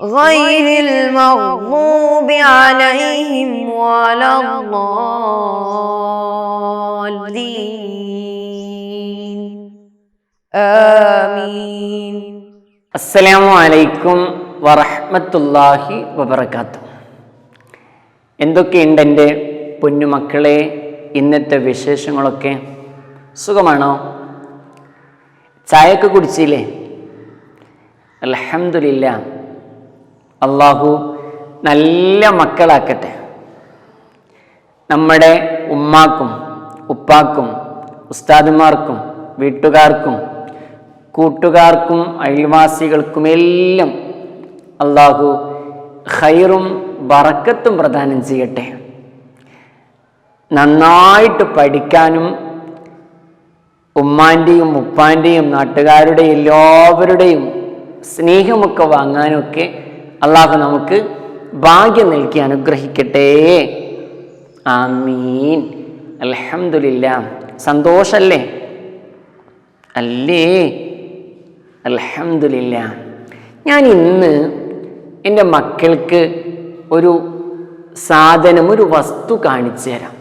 غير المغضوب عليهم ولا الضالين آمين അസ്സലാമു അലൈക്കും വറഹ്മത്തുള്ളാഹി വബർക്കാത്തു എന്തൊക്കെയുണ്ട് എൻ്റെ പൊന്നുമക്കളെ ഇന്നത്തെ വിശേഷങ്ങളൊക്കെ സുഖമാണോ ചായയൊക്കെ കുടിച്ചില്ലേ അൽഹംദുലില്ല അള്ളാഹു നല്ല മക്കളാക്കട്ടെ. നമ്മുടെ ഉമ്മാക്കും ഉപ്പാക്കും ഉസ്താദുമാർക്കും വീട്ടുകാർക്കും കൂട്ടുകാർക്കും അയൽവാസികൾക്കുമെല്ലാം അള്ളാഹു ഹൈറും വറക്കത്തും പ്രദാനം ചെയ്യട്ടെ. നന്നായിട്ട് പഠിക്കാനും ഉമ്മാന്റെയും ഉപ്പാന്റെയും നാട്ടുകാരുടെ എല്ലാവരുടെയും സ്നേഹമൊക്കെ വാങ്ങാനൊക്കെ അള്ളാഹു നമുക്ക് ഭാഗ്യം നൽകി അനുഗ്രഹിക്കട്ടെ. ആമീൻ. അലഹമില്ല സന്തോഷല്ലേ? അല്ലേ? അലഹമില്ല ഞാൻ ഇന്ന് എന്റെ മക്കൾക്ക് ഒരു സാധനം ഒരു വസ്തു കാണിച്ചു തരാം.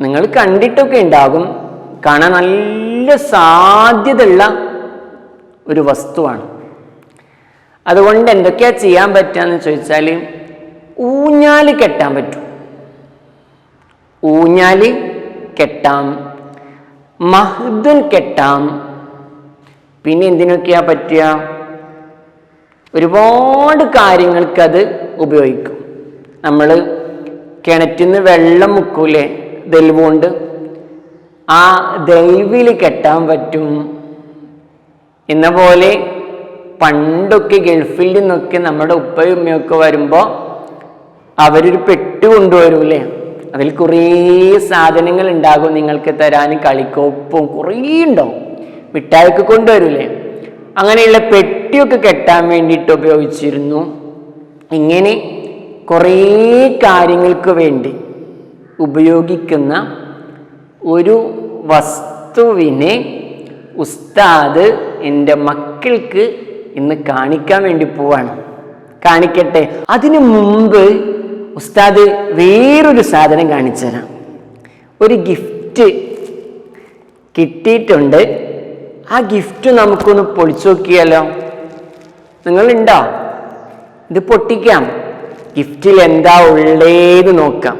നിങ്ങൾ കണ്ടിട്ടൊക്കെ ഉണ്ടാകും. കാണാൻ നല്ല സാധ്യതയുള്ള ഒരു വസ്തുവാണ്. അതുകൊണ്ട് എന്തൊക്കെയാ ചെയ്യാൻ പറ്റുകയെന്ന് ചോദിച്ചാൽ ഊഞ്ഞാൽ കെട്ടാൻ പറ്റും. ഊഞ്ഞാൽ കെട്ടാം മഹ്ദുൻ കെട്ടാം. പിന്നെ എന്തിനൊക്കെയാ പറ്റുക? ഒരുപാട് കാര്യങ്ങൾക്ക് അത് ഉപയോഗിക്കും. നമ്മൾ കിണറ്റിൽ നിന്ന് വെള്ളം മുക്കൂലേ ദൈവമുണ്ട് ആ ദൈവിൽ കെട്ടാൻ പറ്റും. എന്ന പോലെ പണ്ടൊക്കെ ഗൾഫിൽ നിന്നൊക്കെ നമ്മുടെ ഉപ്പയും ഉമ്മയൊക്കെ വരുമ്പോൾ അവരൊരു പെട്ടി കൊണ്ടുവരൂലേ? അതിൽ കുറേ സാധനങ്ങൾ ഉണ്ടാകും നിങ്ങൾക്ക് തരാൻ കളിക്കോപ്പും കുറേ ഉണ്ടാവും. മിഠായിക്ക് കൊണ്ടുവരൂലേ? അങ്ങനെയുള്ള പെട്ടിയൊക്കെ കെട്ടാൻ വേണ്ടിയിട്ട് ഉപയോഗിച്ചിരുന്നു. ഇങ്ങനെ കുറേ കാര്യങ്ങൾക്ക് വേണ്ടി ഉപയോഗിക്കുന്ന ഒരു വസ്തുവിനെ ഉസ്താദ് എന്റെ മക്കൾക്ക് ഇന്ന് കാണിക്കാൻ വേണ്ടി പോവാണ്. കാണിക്കട്ടെ. അതിനു മുമ്പ് ഉസ്താദ് വേറൊരു സാധനം കാണിച്ചു തരാം. ഒരു ഗിഫ്റ്റ് കിട്ടിയിട്ടുണ്ട്. ആ ഗിഫ്റ്റ് നമുക്കൊന്ന് പൊളിച്ചു നോക്കിയാലോ? നിങ്ങളുണ്ടോ? ഇത് പൊട്ടിക്കാം. ഗിഫ്റ്റിൽ എന്താ ഉള്ളേന്ന് നോക്കാം.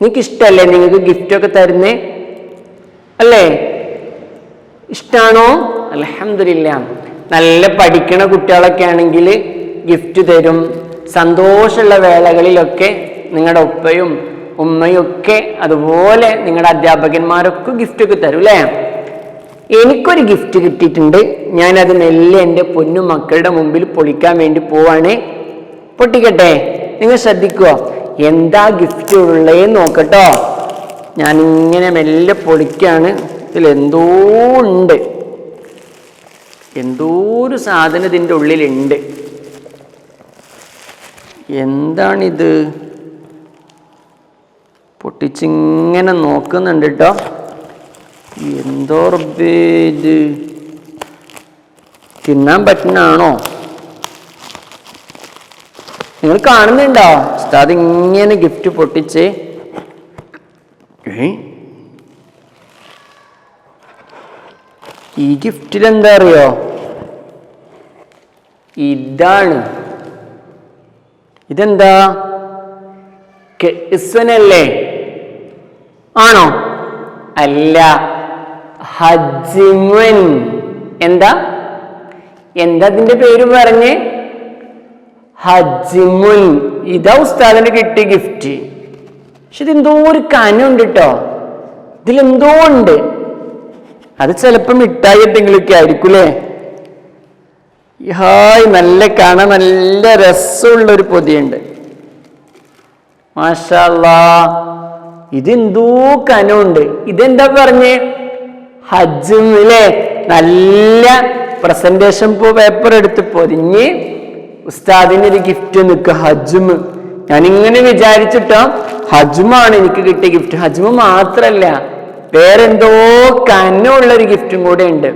നിങ്ങൾക്ക് ഇഷ്ടമല്ലേ നിങ്ങൾക്ക് ഗിഫ്റ്റൊക്കെ തരുന്നേ? അല്ലേ? ഇഷ്ടാണോ? അലഹമില്ല നല്ല പഠിക്കണ കുട്ടികളൊക്കെ ആണെങ്കിൽ ഗിഫ്റ്റ് തരും. സന്തോഷമുള്ള വേളകളിലൊക്കെ നിങ്ങളുടെ ഉപ്പയും ഉമ്മയും ഒക്കെ അതുപോലെ നിങ്ങളുടെ അധ്യാപകന്മാരൊക്കെ ഗിഫ്റ്റൊക്കെ തരും അല്ലേ എനിക്കൊരു ഗിഫ്റ്റ് കിട്ടിയിട്ടുണ്ട്. ഞാനത് മെല്ലെ എന്റെ പൊന്നു മക്കളുടെ മുമ്പിൽ പൊളിക്കാൻ വേണ്ടി പോവാണ്. പൊട്ടിക്കട്ടെ? നിങ്ങൾ ശ്രദ്ധിക്കുക എന്താ ഗിഫ്റ്റ് ഉള്ളേന്ന് നോക്കട്ടോ. ഞാനിങ്ങനെ മെല്ലെ പൊളിക്കാണ്. ഇതിൽ എന്തോ ഉണ്ട്. എന്തോ ഒരു സാധനം ഇതിന്റെ ഉള്ളിലുണ്ട്. എന്താണിത്? പൊട്ടിച്ചിങ്ങനെ നോക്കുന്നുണ്ട് കേട്ടോ എന്തോ ഇത്? തിന്നാൻ പറ്റുന്നതാണോ നിങ്ങൾ കാണുന്നുണ്ടോ? ഉസ്താദ് ഇങ്ങനെ ഗിഫ്റ്റ് പൊട്ടിച്ച്. ഈ ഗിഫ്റ്റിൽ എന്താ അറിയോ? ഇതാണ്. ഇതെന്താ? കെസ്വനല്ലേ ആണോ? അല്ല. ഹജ്ജിമുൻ. എന്താ? എന്താ അതിന്റെ പേര് പറഞ്ഞ്? ഹജ്ജിമുൻ. ഇതാ ഉസ്താദിന് കിട്ടി ഗിഫ്റ്റ് പക്ഷെ ഇതെന്തോ ഒരു കനുണ്ട് കേട്ടോ ഇതിലെന്തോ ഉണ്ട്. അത് ചിലപ്പോ മിഠായി എന്തെങ്കിലുമൊക്കെ ആയിരിക്കും അല്ലേ ഹായ് നല്ല കാണാൻ നല്ല രസമുള്ളൊരു പൊതിയുണ്ട്. മാഷാല്ലാ ഇതെന്തോ കനമുണ്ട് ഇതെന്താ പറഞ്ഞ്? ഹജ്ജും നല്ല പ്രസന്റേഷൻ പേപ്പർ എടുത്ത് പൊതിഞ്ഞ് ഉസ്താദിന് ഒരു ഗിഫ്റ്റ് നിൽക്കുക ഹജ്ജും. ഞാനിങ്ങനെ വിചാരിച്ചിട്ടോ ഹജ്മാണ് എനിക്ക് കിട്ടിയ ഗിഫ്റ്റ് ഹജ്മ മാത്രല്ല വേറെന്തോ കനമുള്ളൊരു ഗിഫ്റ്റും കൂടെ ഉണ്ട്.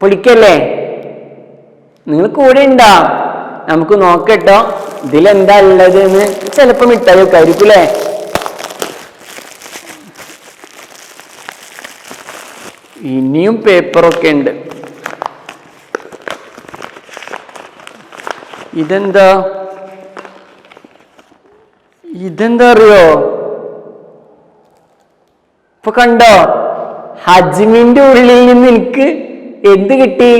പൊളിക്കല്ലേ? നിങ്ങൾ കൂടെ ഉണ്ടാ നമുക്ക് നോക്കട്ടോ. ഇതിലെന്താ ഉള്ളത് എന്ന് ചിലപ്പം മിഠായിയൊക്കെ ആയിരിക്കും അല്ലേ ഇനിയും പേപ്പറൊക്കെ ഉണ്ട്. ഇതെന്താ? ഇതെന്താ അറിയോ? ഇപ്പൊ കണ്ടോ? ഹജ്മിന്റെ ഉള്ളിൽ നിന്ന് എനിക്ക് എന്ത് കിട്ടി?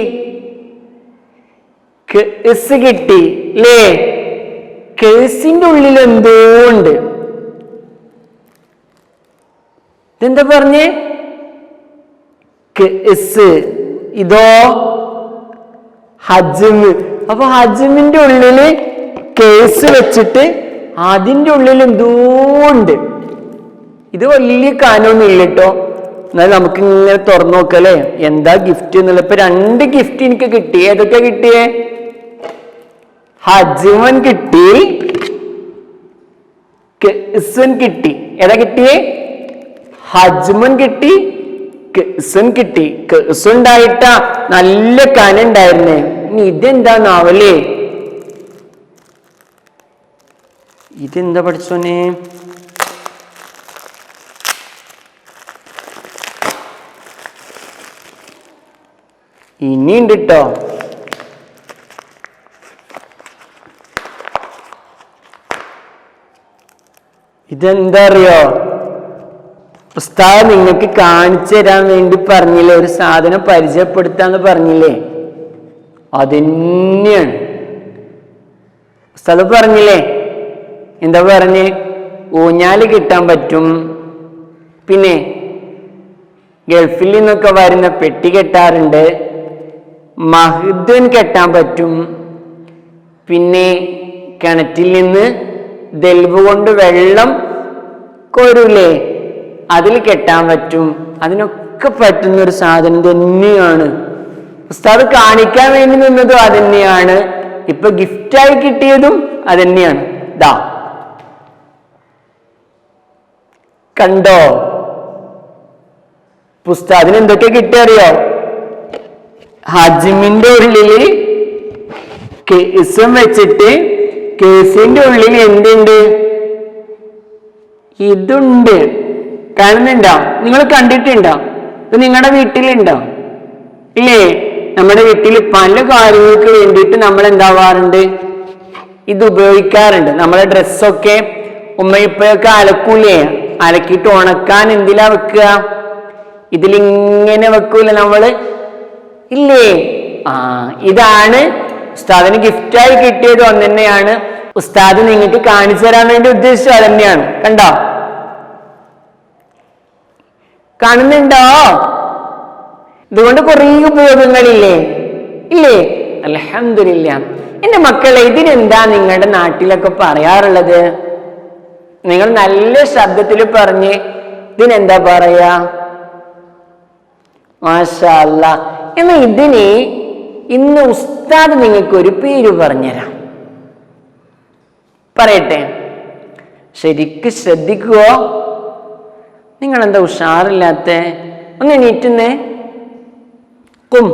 കേസ് കിട്ടി അല്ലേ കേസിന്റെ ഉള്ളിൽ എന്തോ ഉണ്ട്. ഇതെന്താ പറഞ്ഞേ? കേസ് ഇതോ? ഹജ്മ്. അപ്പൊ ഹജ്മിന്റെ ഉള്ളിൽ കേസ് വെച്ചിട്ട് അതിന്റെ ഉള്ളിൽ എന്തോ ഉണ്ട്. ഇത് വലിയ കാനൊന്നും ഇല്ല കേട്ടോ എന്നാൽ നമുക്ക് ഇങ്ങനെ തുറന്നു നോക്കല്ലേ? എന്താ ഗിഫ്റ്റ് എന്നുള്ള ഇപ്പൊ രണ്ട് ഗിഫ്റ്റ് എനിക്ക് കിട്ടി ഏതൊക്കെ കിട്ടിയേ? ഹജ്മൻ കിട്ടി. കിസ്വൻ കിട്ടി. ഏതാ കിട്ടിയേ? ഹജ്മൻ കിട്ടി. കിസ്വൻ കിട്ടി. കിസ് ഉണ്ടായിട്ടാ നല്ല കന ഉണ്ടായിരുന്നേ. ഇനി ഇതെന്താന്നാവല്ലേ ഇതെന്താ പഠിച്ചോനെ? ഇനിയുണ്ട് കേട്ടോ ഇതെന്താ അറിയോ ഉസ്താദ് നിങ്ങൾക്ക് കാണിച്ചു തരാൻ വേണ്ടി പറഞ്ഞില്ലേ? ഒരു സാധനം പരിചയപ്പെടുത്താന്ന് പറഞ്ഞില്ലേ? അതന്നെയാണ്. ഉസ്താദ് പറഞ്ഞില്ലേ? എന്താ പറഞ്ഞ്? ഊഞ്ഞാൽ കിട്ടാൻ പറ്റും. പിന്നെ ഗൾഫിൽ നിന്നൊക്കെ വരുന്ന പെട്ടി കെട്ടാറുണ്ട്. മഹ്ദൻ കെട്ടാൻ പറ്റും. പിന്നെ കിണറ്റിൽ നിന്ന് ദൽവ് കൊണ്ട് വെള്ളം കോരൂലേ അതിൽ കെട്ടാൻ പറ്റും. അതിനൊക്കെ പറ്റുന്ന ഒരു സാധനം തന്നെയാണ്. ഉസ്താദ് കാണിക്കാൻ വേണ്ടി നിന്നതും അതന്നെയാണ്. ഇപ്പൊ ഗിഫ്റ്റായി കിട്ടിയതും അതന്നെയാണ്. ദാ. കണ്ടോ? പുസ്താദിന് എന്തൊക്കെ കിട്ടിയറിയോ? ഹജിമിന്റെ ഉള്ളിൽ കേസും വെച്ചിട്ട് കേസിന്റെ ഉള്ളിൽ എന്തുണ്ട്? ഇതുണ്ട്. കാണുന്നുണ്ടോ? നിങ്ങൾ കണ്ടിട്ടുണ്ടോ? ഇത് നിങ്ങളുടെ വീട്ടിലുണ്ടോ? ഇല്ലേ? നമ്മുടെ വീട്ടിൽ പല കാര്യങ്ങൾക്ക് വേണ്ടിയിട്ട് നമ്മൾ എന്താവാറുണ്ട്? ഇത് ഉപയോഗിക്കാറുണ്ട്. നമ്മളെ ഡ്രസ്സൊക്കെ ഉമ്മയിപ്പയൊക്കെ അലക്കൂലേ? അലക്കിയിട്ട് ഉണക്കാൻ എന്തിലാ വെക്കുക? ഇതിലിങ്ങനെ വെക്കൂല നമ്മൾ? ഇല്ലേ? ആ ഇതാണ് ഉസ്താദിന് ഗിഫ്റ്റായി കിട്ടിയത് ഒന്ന് തന്നെയാണ് ഉസ്താദ് നിങ്ങൾക്ക് കാണിച്ചു തരാൻ വേണ്ടി ഉദ്ദേശിച്ചു തന്നെയാണ്. കണ്ടോ? കാണുന്നുണ്ടോ? ഇതുകൊണ്ട് കുറേ ഉപയോഗങ്ങളില്ലേ? ഇല്ലേ? അലഹമില്ല എന്റെ മക്കളെ ഇതിനെന്താ നിങ്ങളുടെ നാട്ടിലൊക്കെ പറയാറുള്ളത്? നിങ്ങൾ നല്ല ശബ്ദത്തിൽ പറഞ്ഞ് ഇതിനെന്താ പറയാ? മാഷല്ല എന്നാ ഇതിന് ഇന്ന് ഉസ്താദ് നിങ്ങൾക്ക് ഒരു പേര് പറഞ്ഞുതരാം. പറയട്ടെ. ശരിക്ക് ശ്രദ്ധിക്കുവോ നിങ്ങൾ എന്താ ഉഷാറില്ലാത്ത? ഒന്ന് എണീറ്റുന്നേ. കും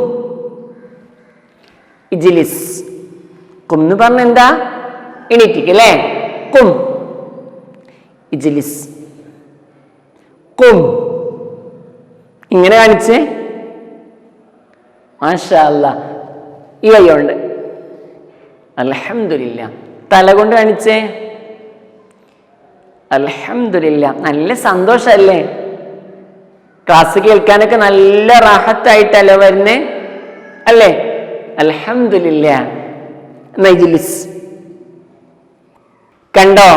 ഇജിലിസ്. കും എന്ന് പറഞ്ഞ എന്താ? എണീറ്റിക്കല്ലേ കും ഇജിലിസ്. കും ഇങ്ങനെ കാണിച്ചേ. മാഷാ അല്ല ഈ കൈയുണ്ട് അൽഹംദുലില്ല തല കൊണ്ട് കാണിച്ചേ. അലഹമില്ല നല്ല സന്തോഷല്ലേ? ക്ലാസ് കേൾക്കാനൊക്കെ നല്ല റാഹത്തായിട്ടല്ലേ വരുന്നേ? അല്ലേ? അലഹമില്ല നൈജിലിസ് കണ്ടോ?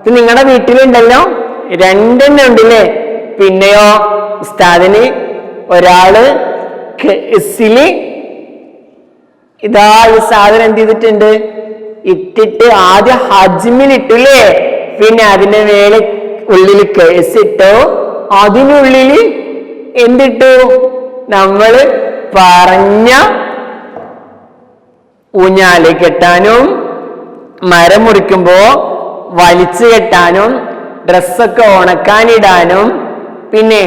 ഇത് നിങ്ങളുടെ വീട്ടിലുണ്ടല്ലോ? രണ്ടെണ്ണം ഉണ്ടല്ലേ? പിന്നെയോ ഉസ്താദിന് ഒരാൾ ഇതാ ഈ സാധനം എന്ത് ചെയ്തിട്ടുണ്ട്? ഇട്ടിട്ട് ആദ്യം ഹജ്മിൽ ഇട്ടില്ലേ പിന്നെ അതിന്റെ മേലെ ഉള്ളിൽ കേസ് ഇട്ടോ അതിനുള്ളിൽ എന്തിട്ടു? നമ്മൾ പറഞ്ഞ ഊഞ്ഞാൽ കെട്ടാനും മരം മുറിക്കുമ്പോ വലിച്ചു കെട്ടാനും ഡ്രസ്സൊക്കെ ഉണക്കാനിടാനും പിന്നെ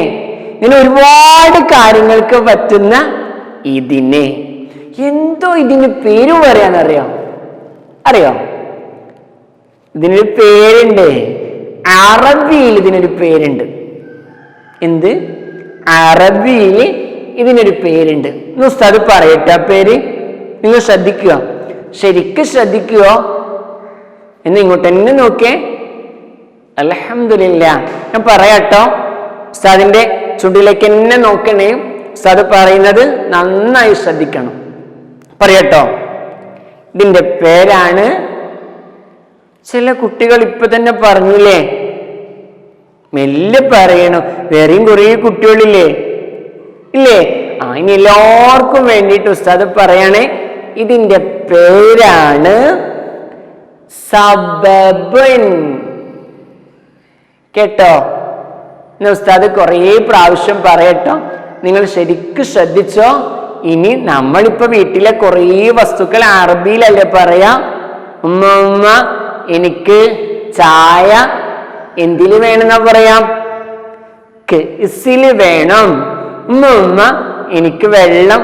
ഇങ്ങനെ ഒരുപാട് കാര്യങ്ങൾക്ക് പറ്റുന്ന ഇതിനെ. എന്തോ ഇതിന് പേര് പറയാനറിയോ അറിയോ? ഇതിനൊരു പേരുണ്ട്. അറബിയിൽ ഇതിനൊരു പേരുണ്ട്. എന്ത്? അറബിയിൽ ഇതിനൊരു പേരുണ്ട്. ഉസ്താദ് പറയട്ടെ ആ പേര്. നിങ്ങൾ ശ്രദ്ധിക്കുക. ശരിക്ക് ശ്രദ്ധിക്കുക. എന്ന് ഇങ്ങോട്ട് തന്നെ നോക്കേ അലഹമില്ല ഞാൻ പറയാട്ടോ. ഉസ്താദിന്റെ ചുണ്ടിലേക്ക് എന്നെ നോക്കണേ. ഉസ്താദ് പറയുന്നത് നന്നായി ശ്രദ്ധിക്കണം. പറയട്ടോ. ഇതിന്റെ പേരാണ് ചില കുട്ടികൾ ഇപ്പൊ തന്നെ പറഞ്ഞില്ലേ? മെല്ലെ പറയണം. വേറെയും കുറേ കുട്ടികളില്ലേ? ഇല്ലേ? ഇനി എല്ലാവർക്കും വേണ്ടിയിട്ട് ഉസ്താദ് പറയണേ ഇതിന്റെ പേരാണ് സബബൻ. കേട്ടോ? ഉസ്താദ് കുറേ പ്രാവശ്യം പറയട്ടോ. നിങ്ങൾ ശരിക്കും ശ്രദ്ധിച്ചോ? ഇനി നമ്മളിപ്പോ വീട്ടിലെ കുറേ വസ്തുക്കൾ അറബിയിലല്ലേ പറയാ? ഉമ്മ എനിക്ക് ചായ എന്തിൽ വേണമെന്നാ പറയാം? കേസിൽ വേണം. ഉമ്മ എനിക്ക് വെള്ളം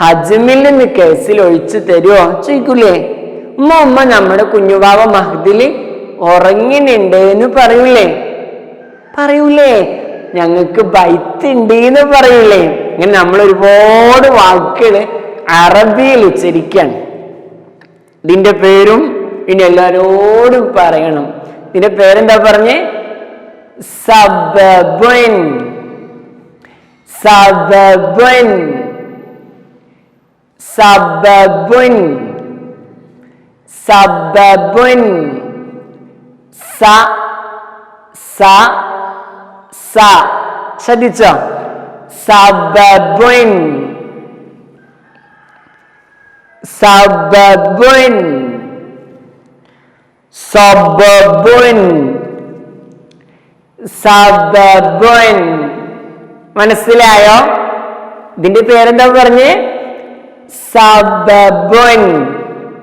ഹജ്മിൽ നിന്ന് കേസിൽ ഒഴിച്ചു തരുമോ ചോദിക്കൂലേ? ഉമ്മ നമ്മുടെ കുഞ്ഞുവാവ മഹദിൽ ഉറങ്ങിനുണ്ട് എന്ന് പറയൂലേ? പറയൂലേ? ഞങ്ങൾക്ക് ബൈത്ത് ഉണ്ട് എന്ന് പറയൂലേ? ഇങ്ങനെ നമ്മൾ ഒരുപാട് വാക്കുകൾ അറബിയിൽ ഉച്ചരിക്കുകയാണ് ഇതിന്റെ പേരും പിന്നെ എല്ലാരോടും പറയണം. ഇതിന്റെ പേരെന്താ പറഞ്ഞേ? സബബൻ. സബബൻ. സബബൻ. സബബൻ. സ സ സ. ശ്രദ്ധിച്ചോ? സബബൻ sababun. Sababun. Sababun. മനസ്സിലായോ? ഇതിന്റെ പേരെന്താ പറഞ്ഞ്? സബബുൻ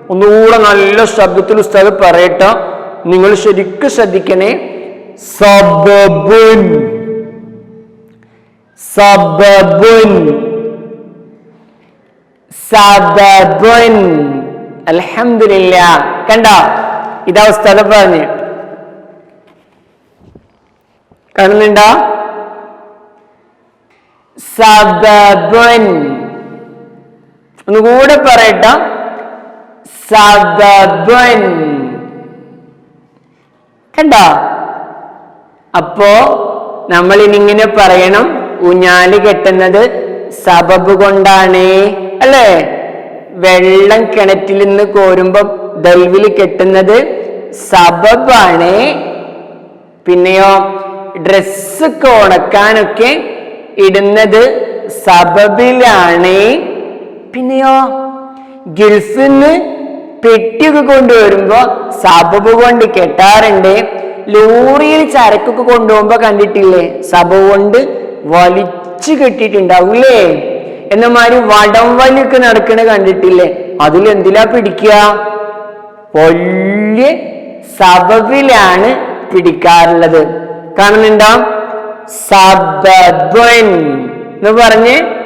ഒന്നുകൂടെ നല്ല ശബ്ദത്തിൽ ഉസ്താദ് പറയട്ടോ. നിങ്ങൾ ശരിക്കും ശ്രദ്ധിക്കണേ. സബബൻ സബബൻ. സബബുൻ. അൽഹംദുലില്ല. കണ്ടോ? ഇതാ ഉസ്താദ് പറഞ്ഞു. കാണുന്നുണ്ടോ? സബബുൻ. ഒന്നുകൂടെ പറയട്ടോ. സബബുൻ. കണ്ടോ? അപ്പോ നമ്മൾ ഇനിങ്ങനെ പറയണം. ഊഞ്ഞാൽ കെട്ടുന്നത് സബബ് കൊണ്ടാണ് അല്ലേ? വെള്ളം കിണറ്റിൽ നിന്ന് കോരുമ്പോ ദൽവിൽ കെട്ടുന്നത് സബബാണ്. പിന്നെയോ ഡ്രസ്സൊക്കെ ഉണക്കാനൊക്കെ ഇടുന്നത് സബബിലാണ്. പിന്നെയോ ഗൾഫിൽ നിന്ന് പെട്ടിയൊക്കെ കൊണ്ടുവരുമ്പോ സബബ് കൊണ്ട് കെട്ടാറുണ്ട്. ലോറിയിൽ ചരക്കൊക്കെ കൊണ്ടുപോകുമ്പോ കണ്ടിട്ടില്ലേ? സബ കൊണ്ട് വലിച്ചു കെട്ടിയിട്ടുണ്ടാവൂലേ? എന്നമാതിരി വടം വലിക്ക് നടക്കണ കണ്ടിട്ടില്ലേ? അതിൽ എന്തിലാ പിടിക്കുക? വലിയ സബബിലാണ് പിടിക്കാറുള്ളത്. കാണുന്നുണ്ടോ? സബബൻ എന്ന് പറഞ്ഞ്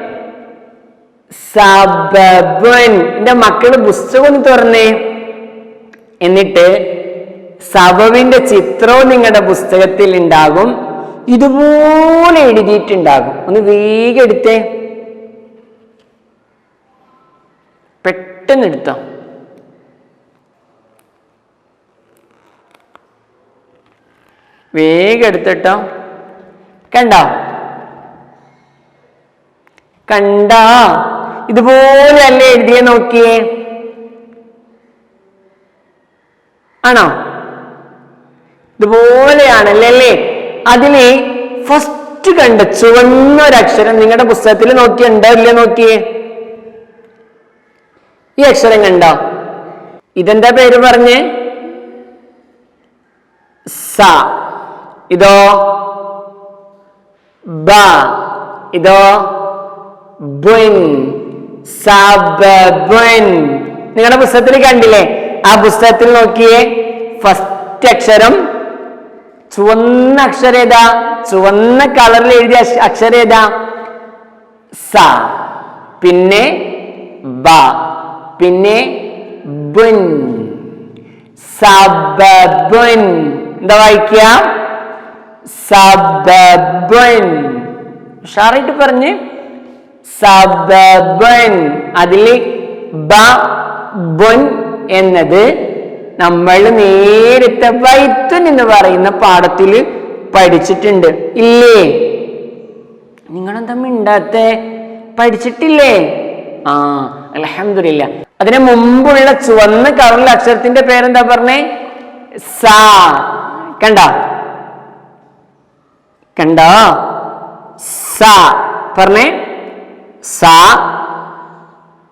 സബബൻ. എന്റെ മക്കൾ പുസ്തകം ഒന്ന് തുറന്നേ. എന്നിട്ട് സബവിന്റെ ചിത്രവും നിങ്ങളുടെ പുസ്തകത്തിൽ ഉണ്ടാകും. ഇതുപോലെ എഴുതിയിട്ടുണ്ടാകും. ഒന്ന് വേഗം എടുത്തേ. പെട്ടെന്ന് എടുത്തോ. വേഗം എടുത്തിട്ടോ. കണ്ട? കണ്ട? ഇതുപോലെ അല്ലേ എഴുതിയെ നോക്കിയേ. ആണോ? ഇതുപോലെയാണല്ലേ? അല്ലേ അതിൽ ഫസ്റ്റ് കണ്ട ചുവന്ന ഒരു അക്ഷരം നിങ്ങളുടെ പുസ്തകത്തിൽ നോക്കിയുണ്ടോ ഇല്ലേ നോക്കിയേ? ഈ അക്ഷരം കണ്ടോ? ഇതെന്താ പേര് പറഞ്ഞേ? സ. ഇതോ? ബ. ഇതോ? നിങ്ങളുടെ പുസ്തകത്തിൽ കണ്ടില്ലേ? ആ പുസ്തകത്തിൽ നോക്കിയേ ഫസ്റ്റ് അക്ഷരം ചുവന്ന അക്ഷര ഏതാ? ചുവന്ന കളറിൽ എഴുതിയ അക്ഷര ഏതാ? സ. പിന്നെ ബ. പിന്നെ ബുൻ. സബബുൻ. എന്താ വായിക്കുക സബബുൻ. ഉഷാറായിട്ട് പറഞ്ഞ്. സബബുൻ. അതിൽ ബ ബുൻ എന്നത് നമ്മൾ നേരത്തെ വൈത്തുൻ എന്ന് പറയുന്ന പാഠത്തിൽ പഠിച്ചിട്ടുണ്ട്. ഇല്ലേ? നിങ്ങളെന്താ മിണ്ടാത്ത? പഠിച്ചിട്ടില്ലേ? ആ അലഹമില്ല അതിന് മുമ്പുള്ള ചുവന്ന കളറിലെ അക്ഷരത്തിന്റെ പേരെന്താ പറഞ്ഞേ? സാ. കണ്ട? കണ്ട? സാ. പറഞ്ഞേ? സാ.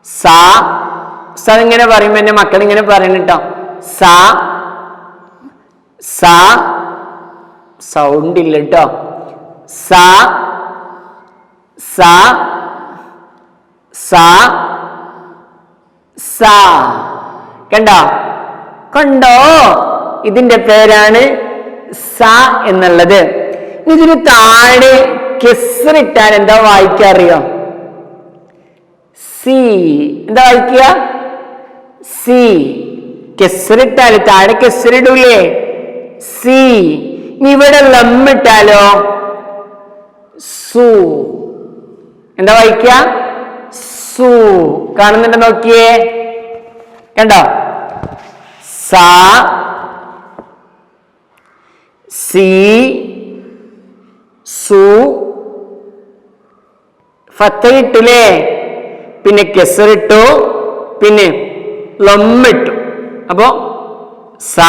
സാ. സാ ഇങ്ങനെ പറയുമ്പോ എന്റെ മക്കൾ ഇങ്ങനെ പറയണ സാ സാ സൗണ്ട് ഇല്ല കേട്ടോ സാ സാ സാ സാ. കണ്ടോ? കണ്ടോ? ഇതിന്റെ പേരാണ് സ എന്നുള്ളത്. ഇതിന് താഴെ കെസറിട്ടാൽ എന്താ വായിക്കുക വായിക്കാറിയോ സി. എന്താ വായിക്കുക? സി. കെസറിട്ടാൽ താഴെ കെസറിടൂലേ സി. ഇവിടെ ലമ്മിട്ടാലോ സു. എന്താ വായിക്ക? സു. കാണുന്നുണ്ട് നോക്കിയേ? കണ്ടോ? സാ. സി. സു. ഫത്തയിട്ടില്ലേ? പിന്നെ കെസറിട്ടു പിന്നെ ലമ്മിട്ടു അപ്പോ സ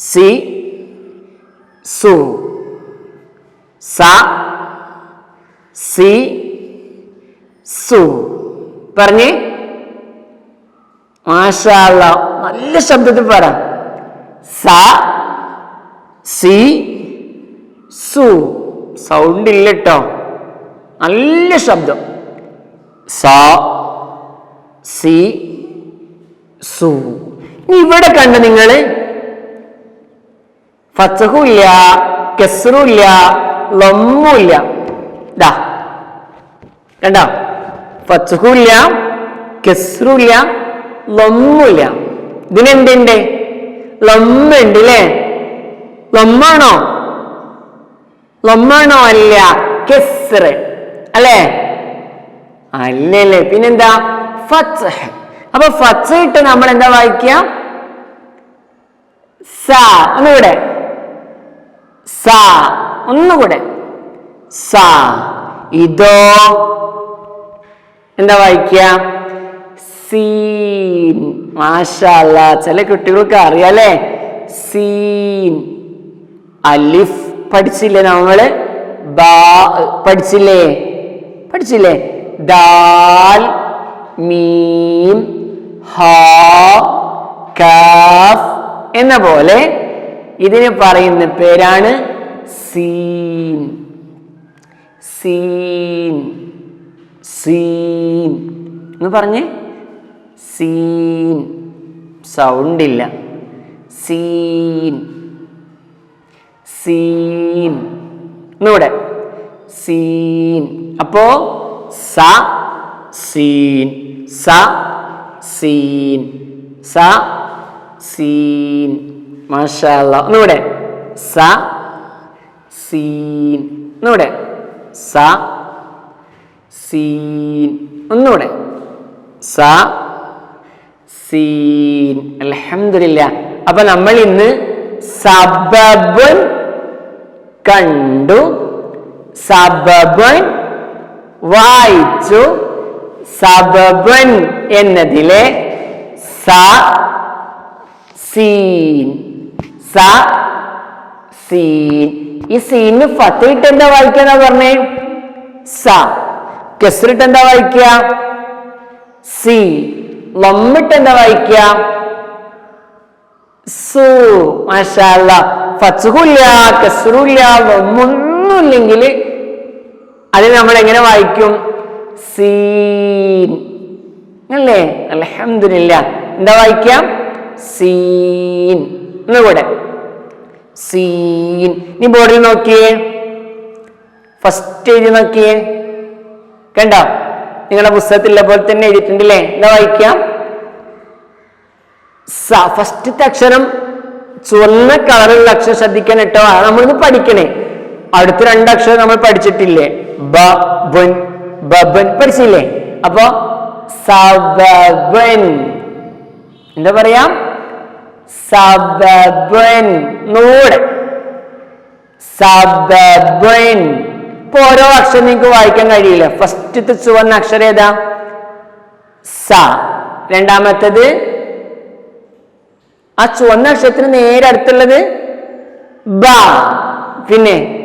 സി സു. സ സി സു. പറഞ്ഞ്. മാഷാള്ള നല്ല ശബ്ദത്തിൽ പറ സ സി സു. സൗണ്ട് ഇല്ല കേട്ടോ നല്ല ശബ്ദം. സ സി സു. ഇവിടെ കണ്ട് നിങ്ങൾ ഫസഹുല്ല കെസറുല്ല കെസറും ഇല്ല ലൊമ്മും ഇല്ല ഇതാ കണ്ടോ? ഫസഹുല്ല കെസറുല്ല കെസറും ഇല്ല ലൊമ്മും ഇല്ല ഇതിനെന്തുണ്ട് ലൊമ്മുണ്ട് അല്ലേ ലൊമ്മാണോ? ലൊമ്മാണോ അല്ല കെസറ്. അല്ലേ? അല്ലല്ലേ. പിന്നെന്താ? ഫത്ഹ്. അപ്പൊ ഫസ് ഇട്ട് നമ്മൾ എന്താ വായിക്കുക സ. ഒന്നുകൂടെ. സ. ഒന്നുകൂടെ. സ. ഇതോ. എന്താ വായിക്കുക സീൻ. മാഷല്ല. ചില കുട്ടികൾക്ക് അറിയാലേ. സീൻ. അലിഫ്. പഠിച്ചില്ലേ നമ്മൾ? ബാ. പഠിച്ചില്ലേ? പഠിച്ചില്ലേ? ദാൽ. മീം ഹാ എന്ന പോലെ ഇതിന് പറയുന്ന പേരാണ് സീൻ. സീൻ. സീൻ. എന്ന് പറഞ്ഞേ സീൻ. സൗണ്ട് ഇല്ല സീൻ. സീൻ. എന്നൂടെ സീൻ. അപ്പോ സ സീൻ. സ സീൻ. സ സീൻ. മാഷാല്ല ഒന്നുകൂടെ. സ സീൻ. ഒന്നുകൂടെ. സ സീൻ. ഒന്നുകൂടെ. സ സീൻ. അലഹമില്ല അപ്പൊ നമ്മൾ ഇന്ന് സബബൻ കണ്ടു. സബബൻ വായിച്ചു. സബബുൻ എന്നതിലെ സ സീൻ. സ സീൻ. ഈ സീന് ഫത്തിട്ട് എന്താ വായിക്കാന്നാ പറഞ്ഞേ? സ. കെസ്രിട്ട് എന്താ വായിക്കുക സി. ലമ്മിട്ട് എന്താ വായിക്കുക സു. മാഷാല്ല ഫച്ചുല്ല കസറുല്ല ഒന്നുമില്ലെങ്കിൽ അത് നമ്മൾ എങ്ങനെ വായിക്കും? സീൻ. അല്ലേ? അലഹമില്ല എന്താ വായിക്കാം സീൻ. ഒന്നുകൂടെ. സീൻ. നീ ബോർഡിൽ നോക്കിയേ. ഫസ്റ്റ് എഴുതി നോക്കിയേ. കണ്ടോ? നിങ്ങളുടെ പുസ്തകത്തിലെ പോലെ തന്നെ എഴുതിയിട്ടുണ്ടല്ലേ? എന്താ വായിക്കാം സ. ഫസ്റ്റത്തെ അക്ഷരം ചുവന്ന കളറുള്ള അക്ഷരം ശ്രദ്ധിക്കാൻ കേട്ടോ. നമ്മളിന്ന് പഠിക്കണേ. അടുത്ത രണ്ടക്ഷരം നമ്മൾ പഠിച്ചിട്ടില്ലേ? ബ ബബൻ പഠിച്ചില്ലേ? അപ്പോ സബബൻ. എന്താ പറയാ? സബബൻ. നൂടെ സബബൻ. ഇപ്പൊ ഓരോ അക്ഷരം നിങ്ങൾക്ക് വായിക്കാൻ കഴിയില്ല? ഫസ്റ്റത്തെ ചുവന്ന അക്ഷരം ഏതാ? സ. രണ്ടാമത്തത് ആ ചുവന്ന അക്ഷരത്തിന് നേരെ അടുത്തുള്ളത് ബ. പിന്നെ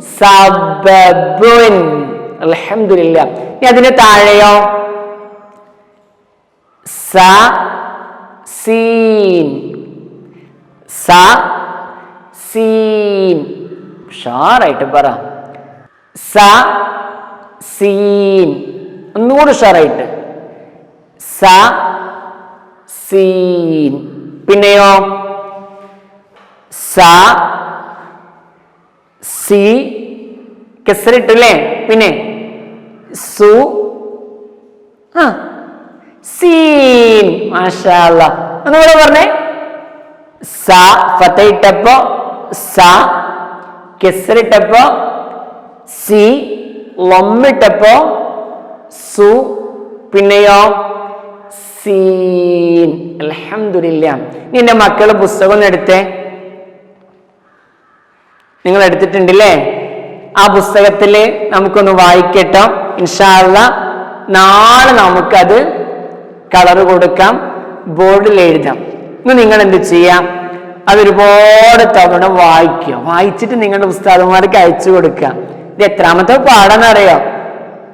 സബബുൻ അൽഹംദുലില്ലാ. ഇനി അതിന് താഴെയോ? സ സീൻ. സ സീൻ. ഉഷാറായിട്ട് പറ. സ സീൻ. ഒന്നുകൂടി ഉഷാറായിട്ട്. സ സീൻ. പിന്നെയോ? സ സി കെസറിട്ടല്ലേ? പിന്നെ സു ആ സീൻ. മാഷാല്ല ഒന്നുകൂടെ പറഞ്ഞേ? സ ഫത്തയിട്ടപ്പോ സ കെസറിട്ടപ്പോ സി ലൊമ്മിട്ടപ്പോ സു പിന്നെയോ സീൻ. അലഹമില്ല നിന്റെ മക്കൾ പുസ്തകം ഒന്ന് എടുത്തേ. നിങ്ങൾ എടുത്തിട്ടുണ്ടല്ലേ ആ പുസ്തകത്തിൽ നമുക്കൊന്ന് വായിക്കട്ടോ. ഇൻഷാല്ല നാളെ നമുക്കത് കളർ കൊടുക്കാം ബോർഡിൽ എഴുതാം. ഇന്ന് നിങ്ങൾ എന്ത് ചെയ്യാം? അതൊരുപാട് തവണ വായിക്കുക. വായിച്ചിട്ട് നിങ്ങളുടെ പുസ്തകന്മാർക്ക് അയച്ചു കൊടുക്കുക. ഇത് എത്രാമത്തെ പാടാന്നറിയോ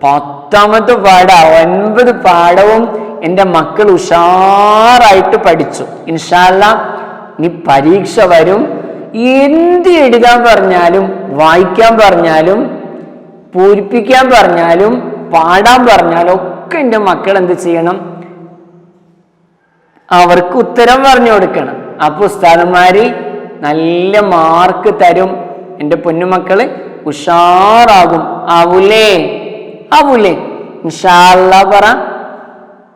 പത്താമത്തെ പാട ഒൻപത് പാഠവും എന്റെ മക്കൾ ഉഷാറായിട്ട് പഠിച്ചു. ഇൻഷാല്ല ഇനി പരീക്ഷ വരും. എന്ത് എഴുതാൻ പറഞ്ഞാലും വായിക്കാൻ പറഞ്ഞാലും പൂരിപ്പിക്കാൻ പറഞ്ഞാലും പാടാൻ പറഞ്ഞാലും ഒക്കെ എന്റെ മക്കൾ എന്ത് ചെയ്യണം? അവർക്ക് ഉത്തരം പറഞ്ഞു കൊടുക്കണം. അപ്പൊ ഉസ്താദന്മാര് നല്ല മാർക്ക് തരും. എന്റെ പൊന്നുമക്കൾ ഉഷാറാകും. ആവൂലേ? ആവൂലേ? ഇൻഷാല്ല പറ.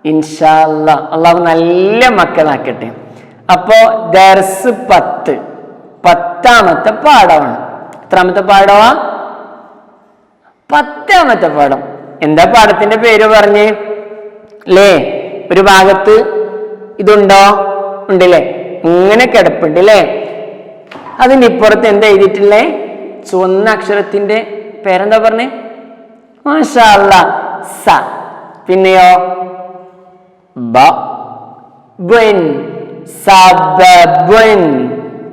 ഇൻഷാല്ല അള്ളാഹു നല്ല മക്കളാക്കട്ടെ. അപ്പോ ദർസ് പത്ത്. പത്താമത്തെ പാഠമാണ്. എത്രാമത്തെ പാഠമാ പത്താമത്തെ പാഠം. എന്താ പാഠത്തിന്റെ പേര് പറഞ്ഞ്? ലേ ഒരു ഭാഗത്ത് ഇതുണ്ടോ? ഉണ്ടല്ലേ? ഇങ്ങനെ കിടപ്പുണ്ട് അല്ലേ അതിന് ഇപ്പുറത്ത് എന്താ എഴുതിയിട്ടില്ലേ ചുവന്ന അക്ഷരത്തിന്റെ പേരെന്താ പറഞ്ഞേ? മാഷാ അല്ലാ, സ. പിന്നെയോ? ബ. ബുൻ. സബബുൻ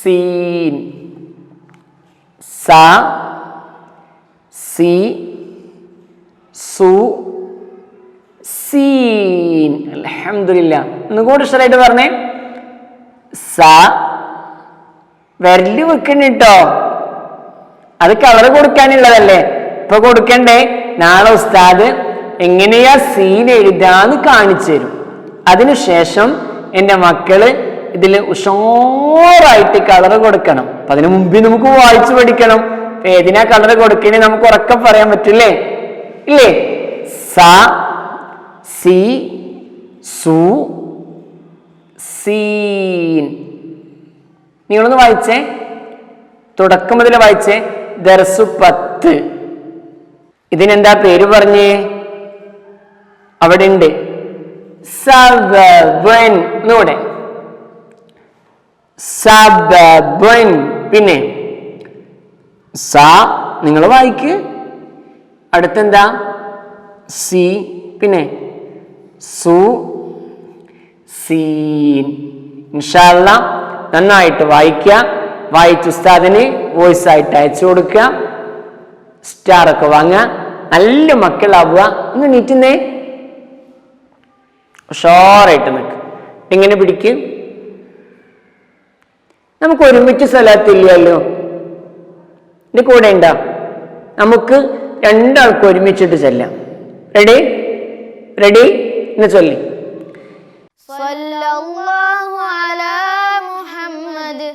സീൻ. സ സി സു സീൻ. അൽഹംദുലില്ല. ഒന്നുകൂടി ഉഷറായിട്ട് പറഞ്ഞേ. സ വിരൽ വെക്കണ കേട്ടോ അത് കളർ കൊടുക്കാനുള്ളതല്ലേ? ഇപ്പൊ കൊടുക്കണ്ടേ? നാളെ ഉസ്താദ് എങ്ങനെയാ സീൻ എഴുതാന്ന് കാണിച്ചു തരും. അതിനുശേഷം എന്റെ മക്കൾ ഇതിൽ ഉഷാറായിട്ട് കളർ കൊടുക്കണം. അപ്പൊ അതിനു മുമ്പിൽ നമുക്ക് വായിച്ചു പഠിക്കണം. ഏതിനാ കളർ കൊടുക്കണേ നമുക്ക് ഉറക്കം പറയാൻ പറ്റില്ലേ? ഇല്ലേ? സ സി സു സീൻ. നിങ്ങളൊന്ന് വായിച്ചേ. തുടക്കം മുതൽ വായിച്ചേ. ദർസു പത്ത്. ഇതിനെന്താ പേര് പറഞ്ഞേ? അവിടെ ഉണ്ട് സവൻ ഒന്നുകൂടെ. സബബൻ പിന്നെ സ നിങ്ങൾ വായിക്ക്. അടുത്തെന്താ? സി. പിന്നെ സു സീൻ. ഇൻഷാല്ല നന്നായിട്ട് വായിക്കുക വായിച്ച് ഉസ്താദിന് വോയിസ് ആയിട്ട് അയച്ചു കൊടുക്കുക സ്റ്റാർ ഒക്കെ വാങ്ങുക നല്ല മക്കളാവുക. ഒന്ന് നീറ്റുന്നേ ഉഷാറായിട്ട് നിൽക്കുക എങ്ങനെ പിടിക്കും. നമുക്ക് ഒരുമിച്ച് സ്ഥലത്തില്ലല്ലോ എന്റെ കൂടെ ഉണ്ടാ? നമുക്ക് രണ്ടാൾക്ക് ഒരുമിച്ചിട്ട് ചെല്ലാം. റെഡി റെഡി എന്ന് ചൊല്ലി. മുഹമ്മദ്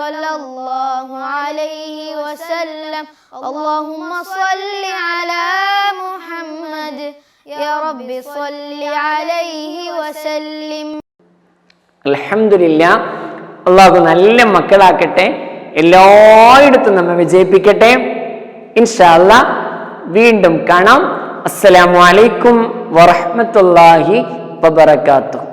صلى الله عليه وسلم اللهم صل على محمد يا رب صل عليه وسلم അലഹമില്ല അള്ളാഹു നല്ല മക്കളാക്കട്ടെ എല്ലായിടത്തും നമ്മെ വിജയിപ്പിക്കട്ടെ ഇൻഷാല്ല വീണ്ടും കാണാം അസ്സലാമു അലൈക്കും വറഹ്മത്തുള്ളാഹി വബറകാതുഹു